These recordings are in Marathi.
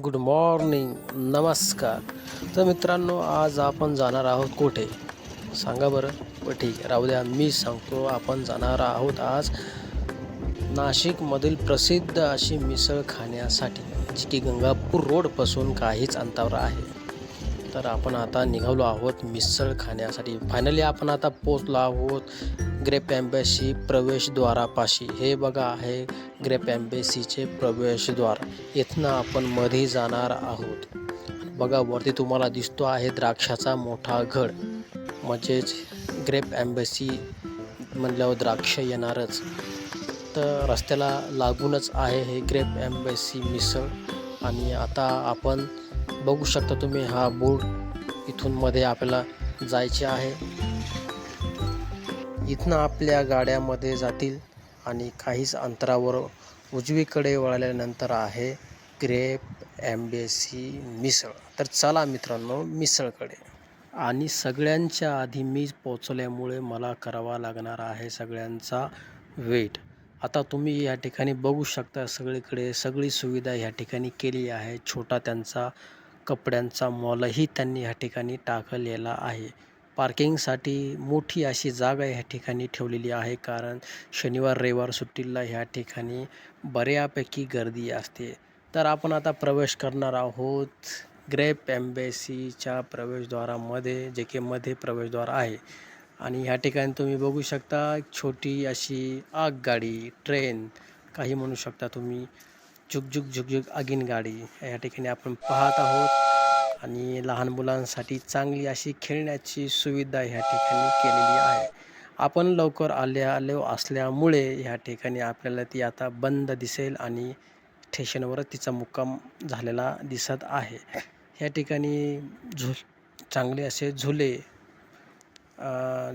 गुड मॉर्निंग नमस्कार. तर मित्रांनो आज आपण जाणार आहोत कुठे? सांगा बरं. बरं ठीक आहे. राहू द्या मी सांगतो आपण जाणार आहोत आज नाशिकमधील प्रसिद्ध अशी मिसळ खाण्यासाठी जी की गंगापूर रोडपासून काहीच अंतावर आहे. तर आपण आता निघालो आहोत मिसळ खाण्यासाठी. फायनली आपण आता पोचलो आहोत ग्रेप एम्बेसी प्रवेशद्वारापाशी. हे बघा आहे ग्रेप एम्बेसीचे प्रवेशद्वार. इथनं आपण मध्ये जाणार आहोत. बघा वरती तुम्हाला दिसतो आहे द्राक्षाचा मोठा घड. म्हणजेच ग्रेप एम्बेसी म्हणल्यावर द्राक्ष येणारच. तर रस्त्याला लागूनच आहे हे ग्रेप एम्बेसी मिसळ. आणि आता आपण बघू शकता तुम्ही हा बोर्ड इथून मध्ये आपल्याला जायचे आहे. इथनं आपल्या गाड्यामध्ये जातील आणि काहीच अंतरावर उजवीकडे वळाल्यानंतर आहे ग्रेप एम्बेसी मिसळ. तर चला मित्रांनो मिसळकडे. आणि सगळ्यांच्या आधी मी पोचल्यामुळे मला करावा लागणार आहे सगळ्यांचा वेट. आता तुम्ही या ठिकाणी बघू शकता सगळीकडे सगळी सुविधा ह्या ठिकाणी केली आहे. छोटा त्यांचा कपड्यांचा मॉलही त्यांनी ह्या ठिकाणी टाकलेला आहे. पार्किंगसाठी मोठी अशी जागा ह्या ठिकाणी ठेवलेली आहे कारण शनिवार रविवार सुट्टीला ह्या ठिकाणी बऱ्यापैकी गर्दी असते. तर आपण आता प्रवेश करणार आहोत ग्रेप एम्बेसीच्या प्रवेशद्वारामध्ये जे की मध्ये प्रवेशद्वार आहे. आणि ह्या ठिकाणी तुम्ही बघू शकता छोटी अशी आगगाडी ट्रेन काही म्हणू शकता तुम्ही. झुकझुक झुकझुक अगीन गाडी. या ठिकाणी आपण पाहत आहोत. आणि लहान मुलांसाठी चांगली अशी खेळण्याची सुविधा ह्या ठिकाणी केलेली आहे. आपण लवकर आल्या आलो असल्यामुळे ह्या ठिकाणी आपल्याला ती आता बंद दिसेल आणि स्टेशनवर तिचा मुक्काम झालेला दिसत आहे. ह्या ठिकाणी झु चांगले असे झुले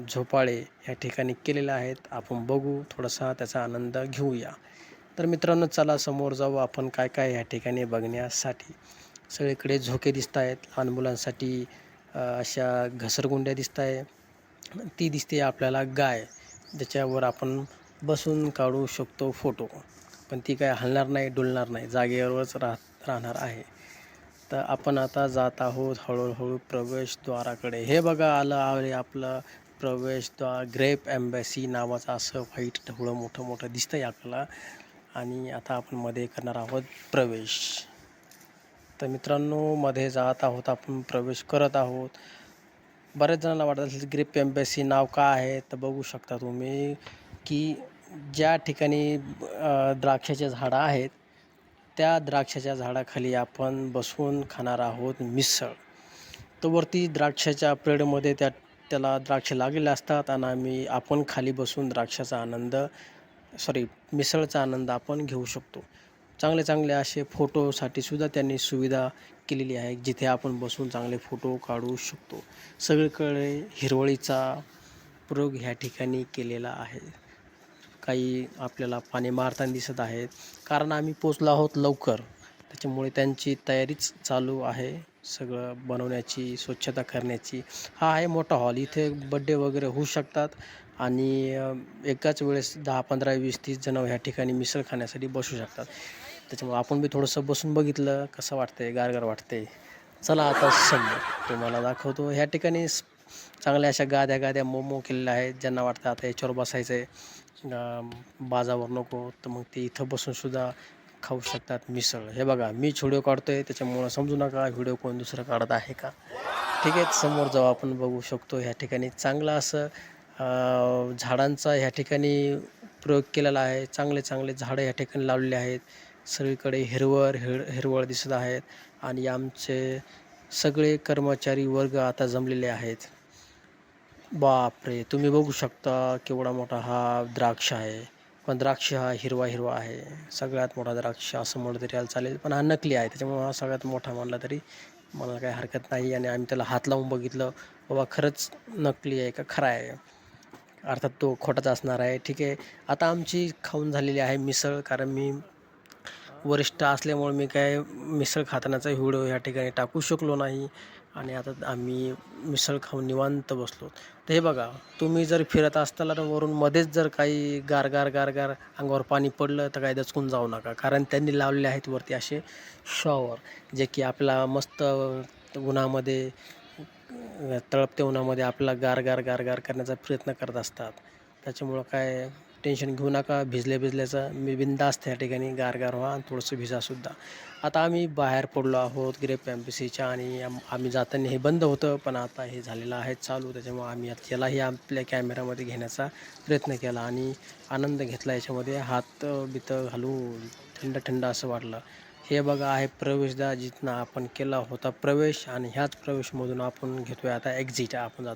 झोपाळे ह्या ठिकाणी केलेले आहेत. आपण बघू थोडासा त्याचा आनंद घेऊया. तर मित्रांनो चला समोर जाऊ आपण काय काय ह्या ठिकाणी बघण्यासाठी. सगळीकडे झोके दिसत आहेत. लहान मुलांसाठी अशा घसरगुंड्या दिसत आहे. ती दिसते आपल्याला गाय ज्याच्यावर आपण बसून काढू शकतो फोटो. पण ती काय हलणार नाही डुलणार नाही. जागेवरच राह राहणार आहे. तर आपण आता जात आहोत हळूहळू प्रवेशद्वाराकडे. हे बघा आलं आहे आपलं प्रवेशद्वार. ग्रेप एम्बॅसी नावाचं असं व्हाईट ढवळं मोठं मोठं दिसतं आहे आपल्याला. आणि आता आपण मध्ये करणार आहोत प्रवेश. तर मित्रांनो मध्ये जात आहोत आपण प्रवेश करत आहोत. बऱ्याच जणांना वाटत असेल ग्रीप एम्बेसी नाव का आहे तर बघू शकता तुम्ही की ज्या ठिकाणी द्राक्षाचे झाडं आहेत त्या द्राक्षाच्या झाडाखाली आपण बसून खाणार आहोत मिसळ. तर वरती द्राक्षाच्या पेडमध्ये त्या त्याला द्राक्ष लागलेले असतात आणि आम्ही आपण खाली बसून द्राक्षाचा आनंद सॉरी मिसळचा आनंद आपण घेऊ शकतो. चांगले चांगले असे फोटोसाठी सुद्धा त्यांनी सुविधा केलेली आहे जिथे आपण बसून चांगले फोटो काढू शकतो. सगळीकडे हिरवळीचा प्रयोग ह्या ठिकाणी केलेला आहे. काही आपल्याला पाणी मारताना दिसत आहेत. कारण आम्ही पोचलो आहोत लवकर. त्याच्यामुळे त्यांची तयारीच चालू आहे. सगळं बनवण्याची स्वच्छता करण्याची. हा आहे मोठा हॉल इथे बड्डे वगैरे होऊ शकतात. आणि एकाच वेळेस दहा पंधरा वीस तीस जण ह्या ठिकाणी मिसळ खाण्यासाठी बसू शकतात. त्याच्यामुळे आपण बी थोडंसं बसून बघितलं कसं वाटतंय गारगार वाटतंय. चला आता समोर तुम्हाला दाखवतो. ह्या ठिकाणी चांगल्या अशा गाद्या गाद्या मोमो केलेल्या आहेत. ज्यांना वाटतं आता याच्यावर बसायचं आहे बाजावर नको तर मग ते इथं बसूनसुद्धा खाऊ शकतात मिसळ. हे बघा मी व्हिडिओ काढतोय त्याच्यामुळं समजू नका व्हिडिओ कोण दुसरं काढत आहे का. ठीक आहे समोर जाऊ आपण बघू शकतो ह्या ठिकाणी. चांगलं असं झाडांचा ह्या ठिकाणी प्रयोग केलेला आहे. चांगले चांगले झाडं ह्या ठिकाणी लावलेले आहेत. सगळीकडे हिरवळ हिर हिरवळ दिसत आहेत. आणि आमचे सगळे कर्मचारी वर्ग आता जमलेले आहेत. बापरे तुम्ही बघू शकता केवढा मोठा हा द्राक्ष आहे. पण द्राक्ष हा हिरवा हिरवा आहे. सगळ्यात मोठा द्राक्ष असं म्हणलं तरी याला चालेल. पण हा नकली आहे. त्याच्यामुळे हा सगळ्यात मोठा म्हणला तरी मला काही हरकत नाही आणि आम्ही त्याला हात लावून बघितलं बाबा खरंच नकली आहे का? खरा आहे. अर्थात तो खोटाच असणार आहे. ठीक आहे. आता आमची खाऊन झालेली आहे मिसळ कारण मी वरिष्ठ असल्यामुळे मी काय मिसळ खातानाचा व्हिडिओ ह्या ठिकाणी टाकू शकलो नाही. आणि आता आम्ही मिसळ खाऊन निवांत बसलो. तर हे बघा तुम्ही जर फिरत असताना तर वरून मध्येच जर काही गार गार गार गार अंगावर पाणी पडलं तर काही दचकून जाऊ नका. कारण त्यांनी लावले आहेत वरती असे शॉवर जे की आपला मस्त उन्हामध्ये तळपत्या उन्हामध्ये आपला गार गार गार गार करण्याचा प्रयत्न करत असतात. त्याच्यामुळं काय टेन्शन घेऊ नका भिजल्या भिजल्याचं मी बिंदास्त त्या ठिकाणी गार गार व्हा आणि थोडंसं भिजासुद्धा आता आम्ही बाहेर पडलो आहोत ग्रेप एम्बसीच्या आणि आम्ही जाताना हे बंद होतं पण आता हे झालेलं आहे चालू. त्याच्यामुळं आम्ही त्यालाही यालाही आपल्या कॅमेरामध्ये घेण्याचा प्रयत्न केला आणि आनंद घेतला. याच्यामध्ये हात बितं घालून थंड थंड असं वाटलं. हे बघा आहे प्रवेशद्वार जिथनं आपण केला होता प्रवेश आणि ह्याच प्रवेशमधून आपण घेतोय आता एक्झिट आपण जातो.